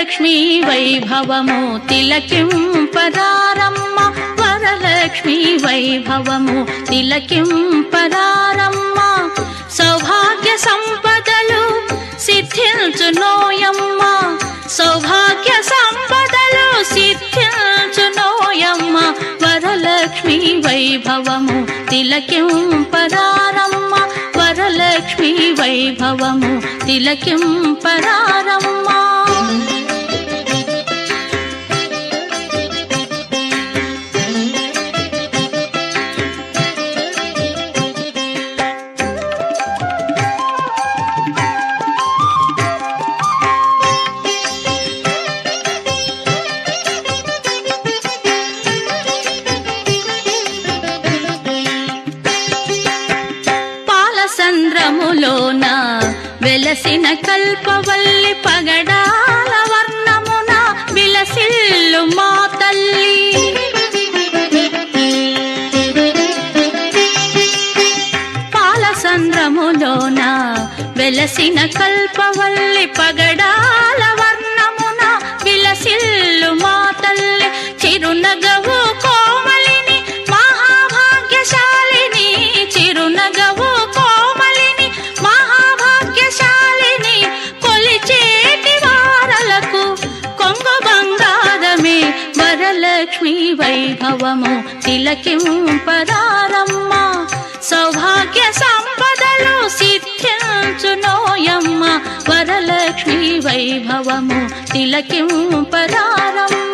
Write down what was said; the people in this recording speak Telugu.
వరలక్ష్మీ వైభవము తిలకింపరారమ్మ వరలక్ష్మీ వైభవము తిలకింపరారమ్మ సౌభాగ్య సంపదలు సిద్ధించునోయమ్మ. సౌభాగ్య సంపదలు సిద్ధించునోయమ్మ. వరలక్ష్మీ వైభవము తిలకింపరారమ్మ వరలక్ష్మీ వైభవము తిలకింపరారమ్మ పాలసంద్రములోన వెలసిన కల్పవల్లి పగడాల వర్ణమున విలసిల్లు మా తల్లి. పాలసంద్రములోన వెలసిన కల్పవల్లి పగడాల వర్ణమున విలసిల్లు మా తల్లి. చిరునగవు లక్ష్మీ వైభవము తిలకింపరారమ్మ సౌభాగ్య సంపదలు సిద్ధించునోయమ్మ వరలక్ష్మీ వైభవము తిలకింపరారమ్మ